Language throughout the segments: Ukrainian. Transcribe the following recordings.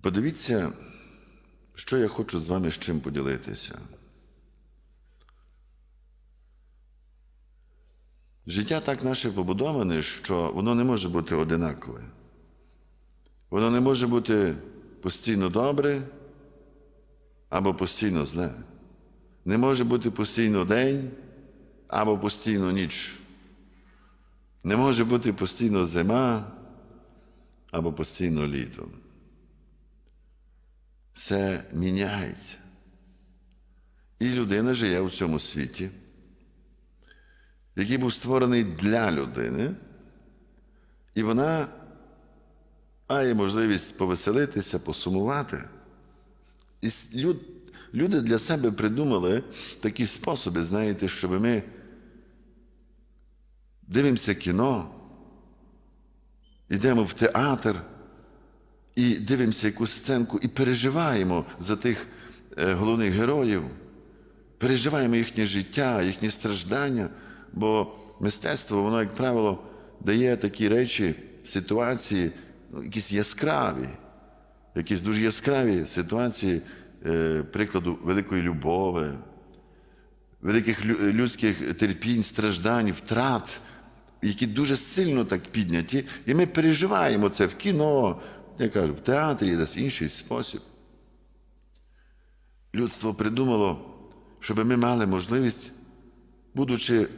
Подивіться, що я хочу з вами з чим поділитися. Життя так наше побудоване, що воно не може бути одинакове. Воно не може бути постійно добре або постійно зле. Не може бути постійно день або постійно ніч. Не може бути постійно зима або постійно літо. Все міняється. І людина живе у цьому світі, який був створений для людини, і вона має можливість повеселитися, посумувати. І люд- люди для себе придумали такі способи, знаєте, щоб ми дивимося кіно, йдемо в театр і дивимося якусь сценку і переживаємо за тих е, головних героїв, переживаємо їхнє життя, їхні страждання, бо мистецтво, воно, як правило, дає такі речі, ситуації, ну, якісь яскраві, якісь дуже яскраві ситуації, е, прикладу великої любові, великих людських терпінь, страждань, втрат, які дуже сильно так підняті, і ми переживаємо це в кіно, я кажу, в театрі, десь інший спосіб. Людство придумало, щоб ми мали можливість, будучи в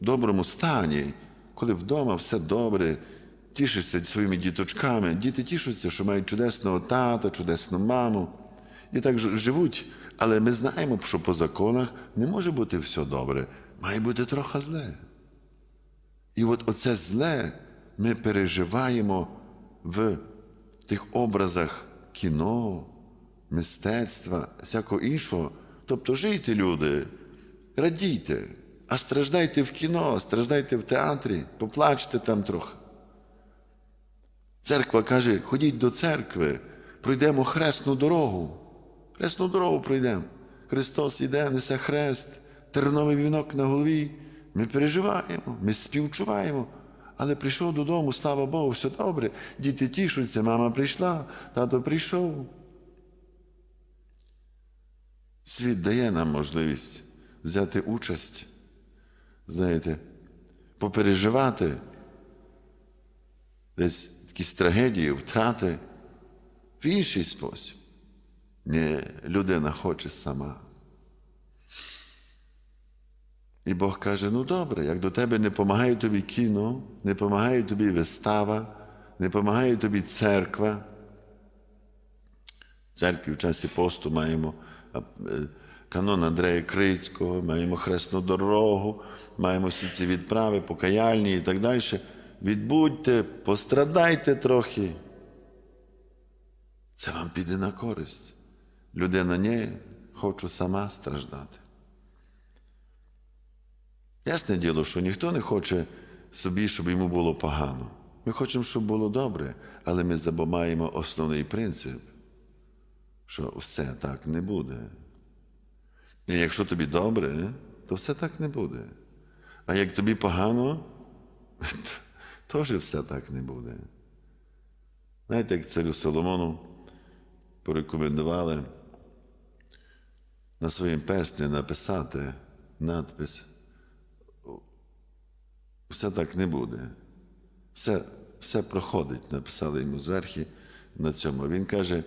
доброму стані, коли вдома все добре, тішишся своїми діточками. Діти тішуться, що мають чудесного тата, чудесну маму. І так живуть. Але ми знаємо, що по законах не може бути все добре, має бути трохи зле. І от оце зле ми переживаємо в тих образах кіно, мистецтва, всякого іншого. Тобто жийте, люди, радійте, а страждайте в кіно, страждайте в театрі, поплачте там трохи. Церква каже, ходіть до церкви, пройдемо хресну дорогу. Хресну дорогу пройдемо. Христос іде, несе хрест, терновий вінок на голові. Ми переживаємо, ми співчуваємо. Але прийшов додому, слава Богу, все добре. Діти тішуються, мама прийшла, тато прийшов. Світ дає нам можливість взяти участь, знаєте, попереживати десь якісь трагедії, втрати в інший спосіб. Ні, людина хоче сама. І Бог каже: ну добре, як до тебе не допомагає тобі кіно, не допомагає тобі вистава, не допомагає тобі церква. В церкві в часі посту маємо е, канон Андрея Крицького, маємо хресну дорогу, маємо всі ці відправи, покаяльні і так далі. Відбудьте, пострадайте трохи. Це вам піде на користь. Людина ні, хочу сама страждати. Ясне діло, що ніхто не хоче собі, щоб йому було погано. Ми хочемо, щоб було добре, але ми забуваємо основний принцип, що все так не буде. І якщо тобі добре, то все так не буде. А як тобі погано, теж все так не буде. Знаєте, як царю Соломону порекомендували на своїм персні написати надпис. Все так не буде. Все, все проходить, написали йому зверху на цьому. Він каже: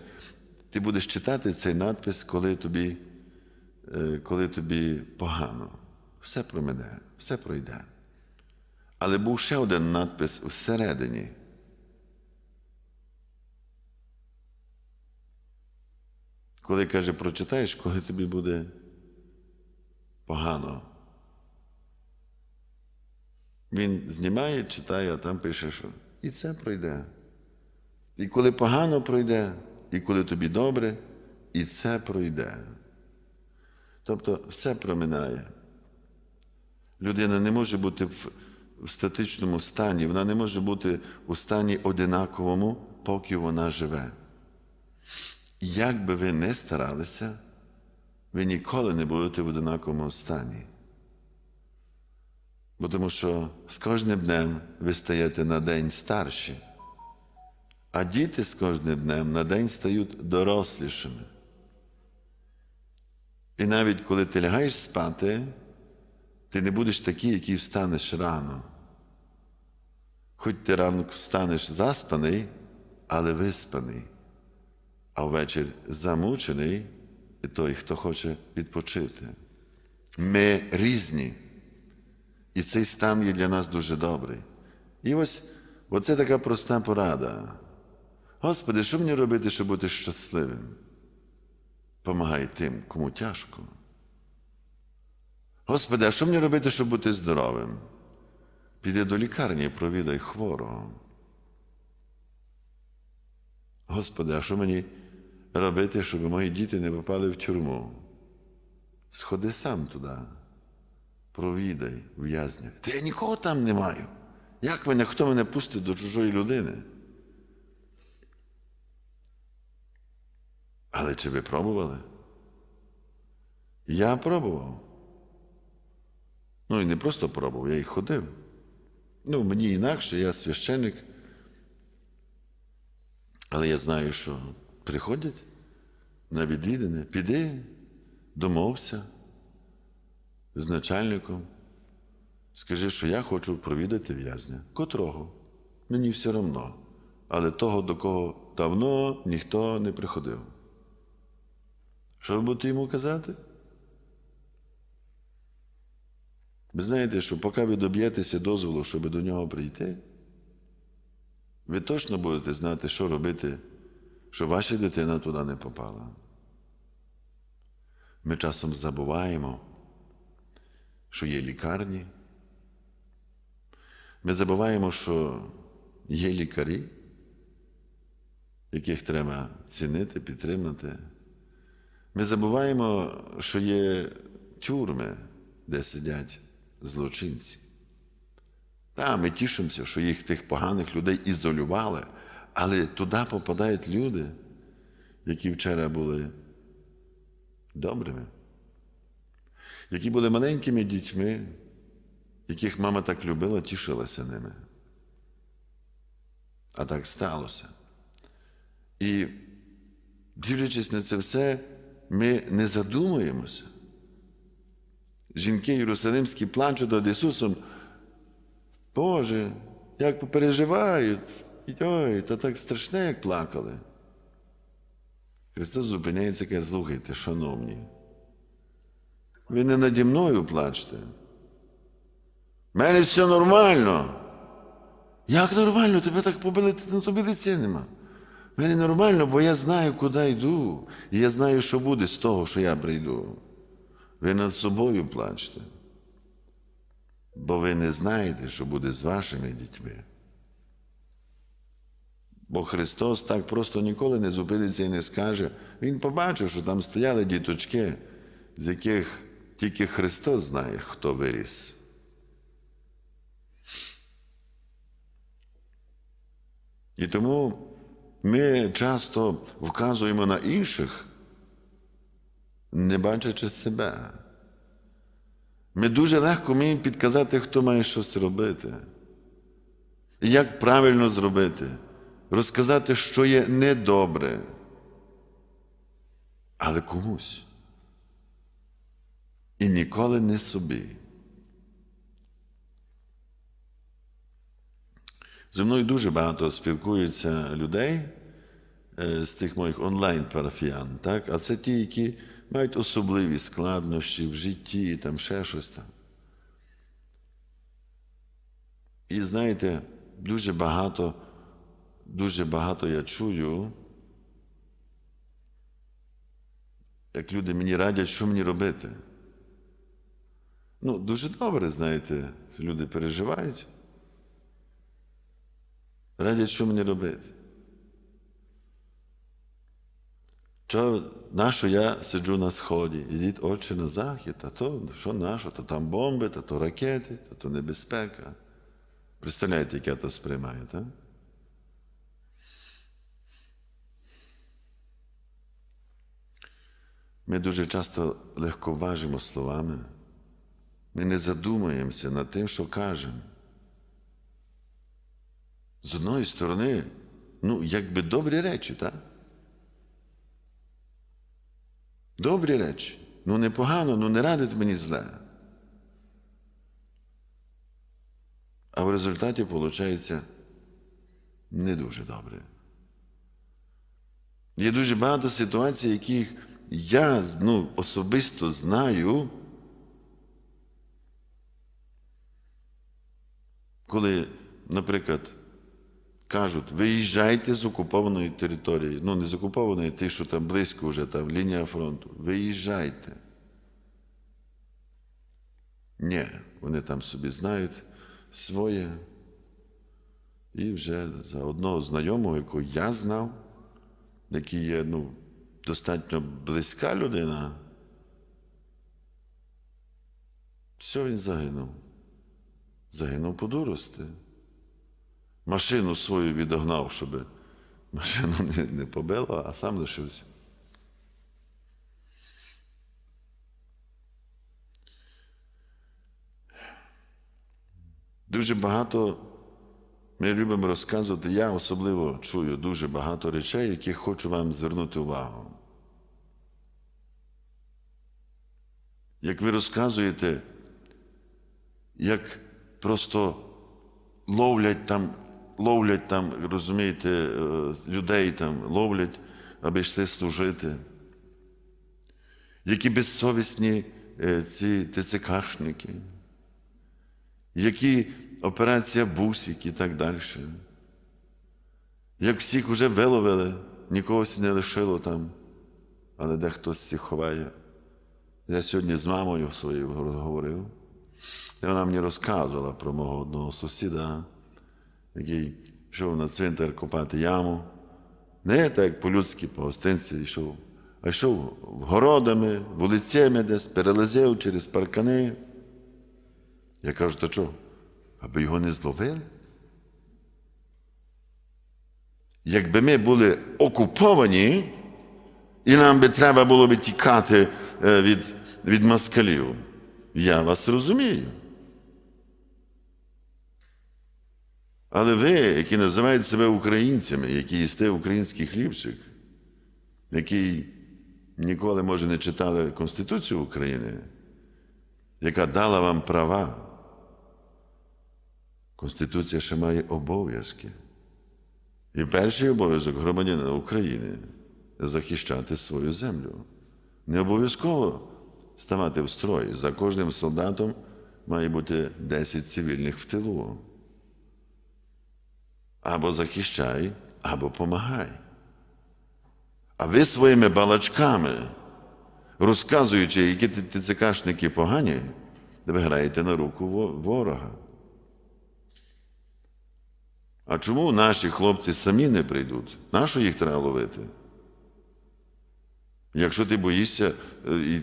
ти будеш читати цей надпис, коли тобі, е, коли тобі погано. Все промине, все пройде. Але був ще один надпис всередині. Коли каже, прочитаєш, коли тобі буде погано. Він знімає, читає, а там пише, що і це пройде. І коли погано пройде, і коли тобі добре, і це пройде. Тобто все проминає. Людина не може бути в, статичному стані, вона не може бути у стані одинаковому, поки вона живе. Як би ви не старалися, ви ніколи не будете в одинаковому стані. Бо тому що з кожним днем ви стаєте на день старші, А діти з кожним днем на день стають дорослішими. І навіть коли ти лягаєш спати, ти не будеш такий, який встанеш рано. Хоч ти ранок встанеш заспаний, але виспаний, а ввечері замучений і той, хто хоче відпочити. Ми різні. І цей стан є для нас дуже добрий. І ось оце така проста порада. Господи, що мені робити, щоб бути щасливим? Помагай тим, кому тяжко. Господи, а що мені робити, щоб бути здоровим? Піди до лікарні і провідай хворого. Господи, а що мені робити, щоб мої діти не попали в тюрму? Сходи сам туди, провідай в'язня. Та я нікого там не маю. Як мене, хто мене пустить до чужої людини? Але чи ви пробували? Я пробував. Ну і не просто пробував, я і ходив. Ну, мені інакше, я священник. Але я знаю, що приходять на відвідини, піди, домовся з начальником. Скажи, що я хочу провідати в'язня. Котрого? Мені все одно. Але того, до кого давно ніхто не приходив. Що ви будете йому казати? Ви знаєте, що поки ви доб'єтеся дозволу, щоб до нього прийти, ви точно будете знати, що робити, щоб ваша дитина туди не попала. Ми часом забуваємо, що є лікарні. Ми забуваємо, що є лікарі, яких треба цінити, підтримати. Ми забуваємо, що є тюрми, де сидять злочинці. Та, ми тішимося, що їх тих поганих людей ізолювали, але туди попадають люди, які вчора були добрими, які були маленькими дітьми, яких мама так любила, тішилася ними. А так сталося. І дивлячись на це все, ми не задумуємося. Жінки Єрусалимські плачуть над Ісусом. Боже, як попереживають, ой, та так страшне, як плакали. Христос зупиняється каже, слухайте, шановні. Ви не наді мною плачте. У мене все нормально. Як нормально? Тебе так побили, на тобі лиця нема. У мене нормально, бо я знаю, куди йду. І я знаю, що буде з того, що я прийду. Ви над собою плачте. Бо ви не знаєте, що буде з вашими дітьми. Бо Христос так просто ніколи не зупиниться і не скаже. Він побачив, що там стояли діточки, з яких тільки Христос знає, хто виріс. І тому ми часто вказуємо на інших, не бачачи себе. Ми дуже легко вміємо підказати, хто має щось робити. Як правильно зробити, розказати, що є недобре, але комусь. І ніколи не собі. Зі мною дуже багато спілкуються людей е, з тих моїх онлайн-парафіян, так? а це ті, які мають особливі складнощі в житті, там ще щось там. І знаєте, дуже багато, дуже багато я чую, як люди мені радять, що мені робити. Ну, дуже добре, знаєте, люди переживають. Радять, що мені робити. Що, нащо я сиджу на сході? Ідіть очі на захід, а то що нащо? То там бомби, та то ракети, та то небезпека. Представляєте, як я то сприймаю, так? Ми дуже часто легковажимо словами. Ми не задумуємося над тим, що кажемо. З одної сторони, ну, якби добрі речі, так? Добрі речі. Ну, непогано, ну не радить мені зле. А в результаті виходить не дуже добре. Є дуже багато ситуацій, яких я ну, особисто знаю, коли, наприклад, кажуть, виїжджайте з окупованої території, ну не з окупованої, ті, що там близько вже, там лінія фронту, виїжджайте. Ні, вони там собі знають своє. І вже за одного знайомого, якого я знав, який є ну, достатньо близька людина, все він загинув. Загинув по дурості. Машину свою відогнав, щоб машину не, не побило, а сам лишився. Дуже багато ми любимо розказувати, я особливо чую дуже багато речей, які хочу вам звернути увагу. Як ви розказуєте, як просто ловлять там, ловлять там, розумієте, е, людей там ловлять, аби йшли служити. Які безсовісні е, ці ТЦКшники, які операція Бусик і так далі. Як всіх вже виловили, нікогось не лишило там, але де хтось всіх ховає. Я сьогодні з мамою своєю говорив, і вона мені розказувала про мого одного сусіда, який йшов на цвинтар копати яму. Не так, як по-людськи, по гостинці йшов, а йшов городами, вулицями десь, перелазив через паркани. Я кажу, то чого? Аби його не зловили? Якби ми були окуповані, і нам би треба було би тікати е, від, від москалів, я вас розумію. Але ви, які називаєте себе українцями, які їсте український хлібчик, які ніколи, може, не читали Конституцію України, яка дала вам права, Конституція ще має обов'язки. І перший обов'язок громадянина України захищати свою землю. Не обов'язково ставати в строй. За кожним солдатом має бути 10 цивільних в тилу. Або захищай, або помагай. А ви своїми балачками, розказуючи, які ТЦКшники погані, ви граєте на руку ворога. А чому наші хлопці самі не прийдуть? Нащо їх треба ловити? Якщо ти боїшся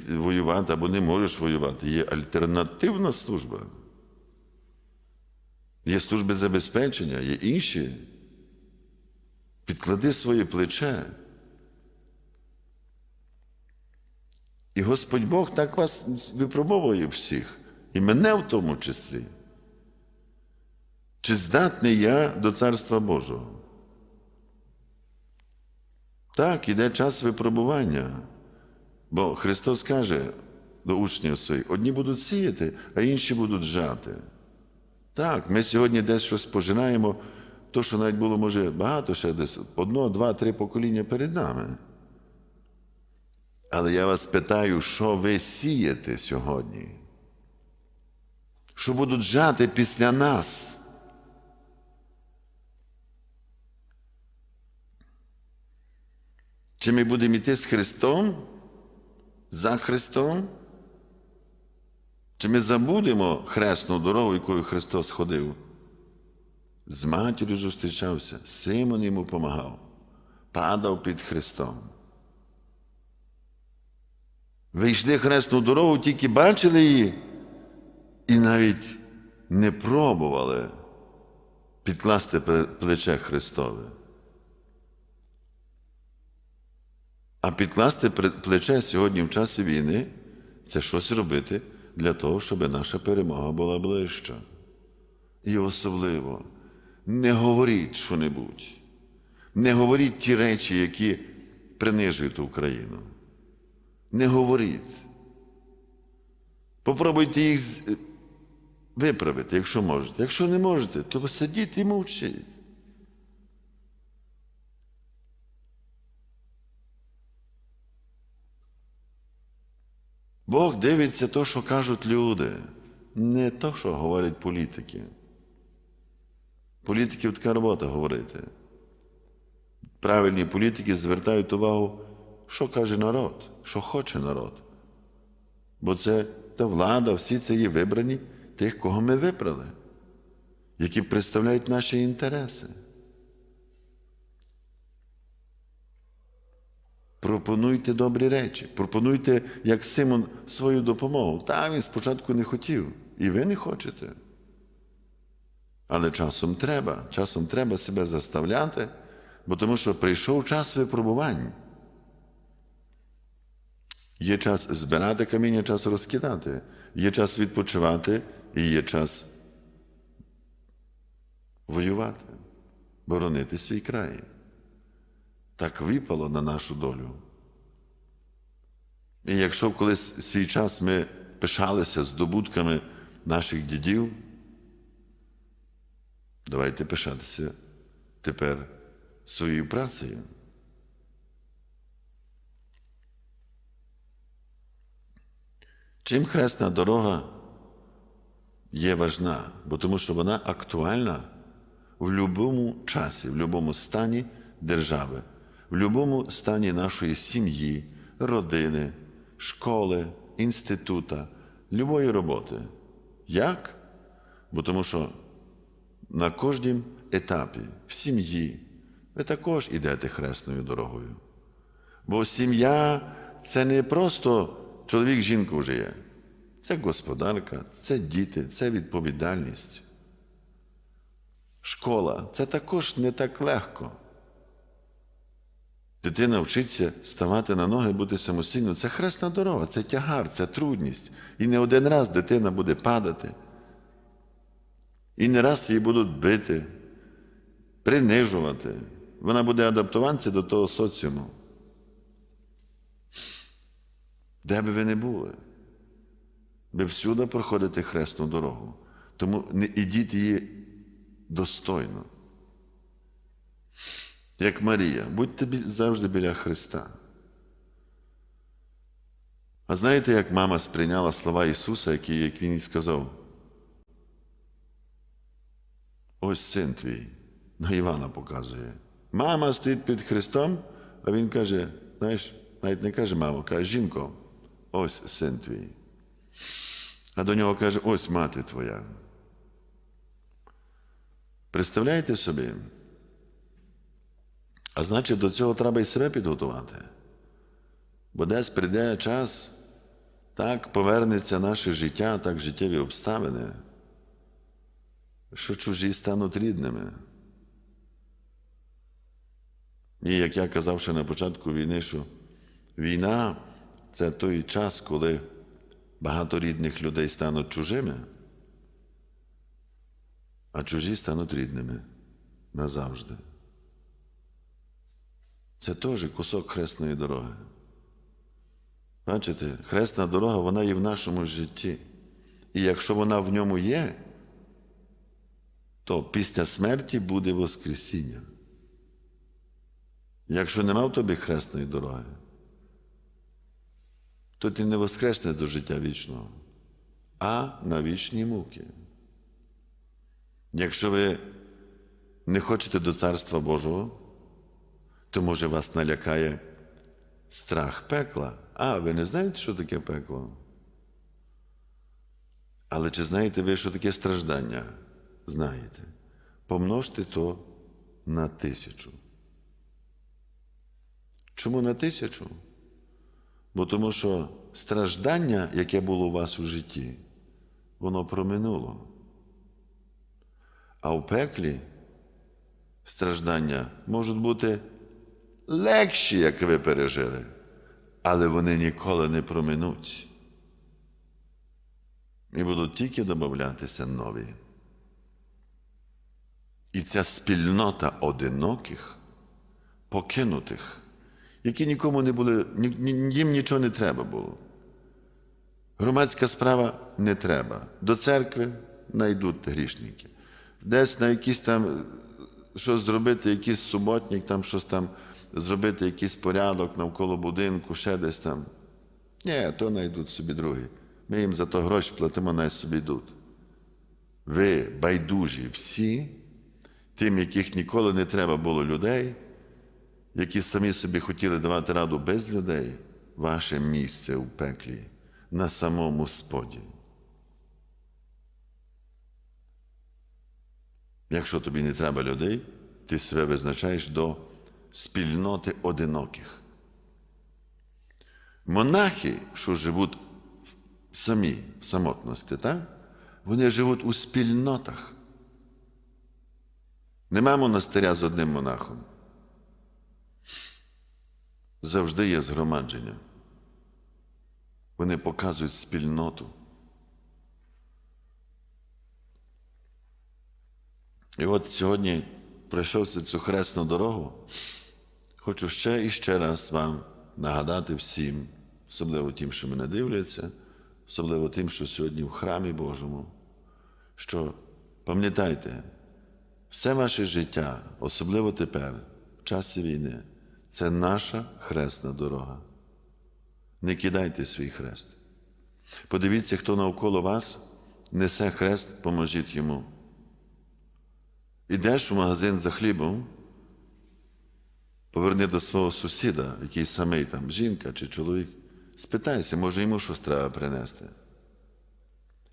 воювати або не можеш воювати, є альтернативна служба. Є служби забезпечення, є інші. Підклади своє плече. І Господь Бог так вас випробовує всіх, і мене в тому числі. Чи здатний я до Царства Божого? Так, іде час випробування. Бо Христос каже до учнів своїх: одні будуть сіяти, а інші будуть жати. Так, ми сьогодні десь щось пожинаємо, то, що навіть було, може, багато ще десь одно, два, три покоління перед нами. Але я вас питаю, що ви сієте сьогодні? Що будуть жати після нас? Чи ми будемо йти з Христом, за Христом? Чи ми забудемо хресну дорогу, якою Христос ходив? З матір'ю зустрічався, Симон йому допомагав, падав під Христом. Ви йшли хресну дорогу, тільки бачили її і навіть не пробували підкласти плече Христове. А підкласти плече сьогодні в часі війни це щось робити для того, щоб наша перемога була ближча. І особливо не говоріть що-небудь. Не говоріть ті речі, які принижують Україну. Не говоріть. Попробуйте їх виправити, якщо можете. Якщо не можете, то сидіть і мовчіть. Бог дивиться то, що кажуть люди, не то, що говорять політики. Політиків така робота говорити. Правильні політики звертають увагу, що каже народ, що хоче народ. Бо це та влада, всі це є вибрані тих, кого ми вибрали, які представляють наші інтереси. Пропонуйте добрі речі, пропонуйте, як Симон, свою допомогу. Та він спочатку не хотів, і ви не хочете. Але часом треба, часом треба себе заставляти, бо тому що прийшов час випробувань. Є час збирати каміння, час розкидати, є час відпочивати і є час воювати, боронити свій край. Так випало на нашу долю. І якщо колись свій час ми пишалися здобутками наших дідів, давайте пишатися тепер своєю працею. Чим хресна дорога є важна, бо тому що вона актуальна в будь-якому часі, в будь-якому стані держави, в будь-якому стані нашої сім'ї, родини, школи, інститута, любої роботи. Як? Бо тому що на кожнім етапі в сім'ї ви також йдете хресною дорогою. Бо сім'я це не просто чоловік жінка вже. Це господарка, це діти, це відповідальність. Школа це також не так легко. Дитина вчиться ставати на ноги, бути самостійною. Це хресна дорога, це тягар, це трудність. І не один раз дитина буде падати. І не раз її будуть бити, принижувати. Вона буде адаптуватися до того соціуму. Де би ви не були, ви всюди проходите хресну дорогу. Тому не ідіть її достойно. Як Марія, будьте завжди біля Христа. А знаєте, як мама сприйняла слова Ісуса, які, як Він їй сказав? Ось син твій, на Івана показує. Мама стоїть під Христом, а він каже, знаєш, навіть не каже мамо, каже, жінко, ось син твій. А до нього каже, ось мати твоя. Представляєте собі? А значить, до цього треба і себе підготувати. Бо десь прийде час, так повернеться наше життя, так життєві обставини, що чужі стануть рідними. І як я казав ще на початку війни, що війна це той час, коли багато рідних людей стануть чужими, а чужі стануть рідними назавжди. Це теж кусок хресної дороги. Бачите, хресна дорога, вона є в нашому житті. І якщо вона в ньому є, то після смерті буде Воскресіння. Якщо нема в тобі хресної дороги, то ти не воскреснеш до життя вічного, а на вічні муки. Якщо ви не хочете до Царства Божого, то може вас налякає страх пекла. А, ви не знаєте, що таке пекло? Але чи знаєте ви, що таке страждання? Знаєте. Помножте то на тисячу. Чому на тисячу? Бо тому що страждання, яке було у вас у житті, воно проминуло. А в пеклі страждання можуть бути легші, як ви пережили, але вони ніколи не проминуть. І будуть тільки додатися нові. І ця спільнота одиноких покинутих, які нікому не були, їм нічого не треба було. Громадська справа не треба. До церкви найдуть грішники. Десь на якісь там щось зробити, якийсь суботник, там щось там зробити, якийсь порядок навколо будинку, ще десь там. Ні, то знайдуть собі другі. Ми їм за то гроші платимо, най собі йдуть. Ви байдужі всі, тим, яких ніколи не треба було людей, які самі собі хотіли давати раду без людей, ваше місце у пеклі на самому споді. Якщо тобі не треба людей, ти себе визначаєш до спільноти одиноких. Монахи, що живуть самі в самотності, так? вони живуть у спільнотах. Нема монастиря з одним монахом. Завжди є згромадження. Вони показують спільноту. І от сьогодні, пройшовши цю хресну дорогу, хочу ще і ще раз вам нагадати всім, особливо тим, що мене дивляться, особливо тим, що сьогодні в храмі Божому, що пам'ятайте, все ваше життя, особливо тепер, в часі війни, це наша хресна дорога. Не кидайте свій хрест. Подивіться, хто навколо вас несе хрест, поможіть йому. Ідеш в магазин за хлібом, поверни до свого сусіда, який самий там, жінка чи чоловік, спитайся, може йому щось треба принести.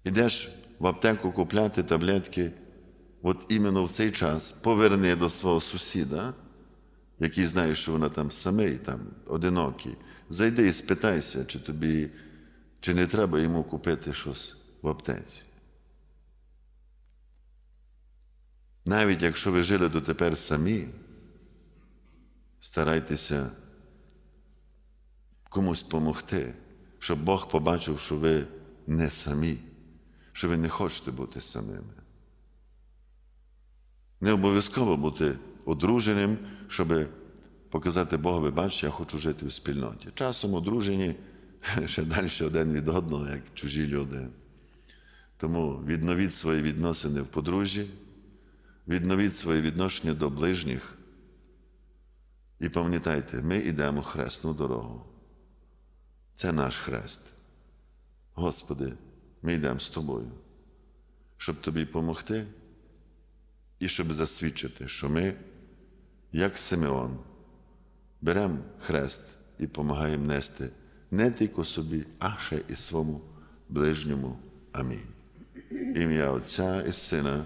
Ідеш в аптеку купляти таблетки, от іменно в цей час поверни до свого сусіда, який знає, що вона там самий, там, одинокий. Зайди і спитайся, чи тобі, чи не треба йому купити щось в аптеці. Навіть якщо ви жили дотепер самі, старайтеся комусь допомогти, щоб Бог побачив, що ви не самі, що ви не хочете бути самими. Не обов'язково бути одруженим, щоб показати Богові, бач, я хочу жити в спільноті. Часом одружені ще далі один від одного, як чужі люди. Тому відновіть свої відносини в подружжі, відновіть своє відношення до ближніх. І пам'ятайте, ми йдемо хресну дорогу. Це наш хрест. Господи, ми йдемо з тобою, щоб тобі допомогти і щоб засвідчити, що ми, як Симеон, беремо хрест і допомагаємо нести не тільки собі, а ще і своєму ближньому. Амінь. Ім'я Отця і Сина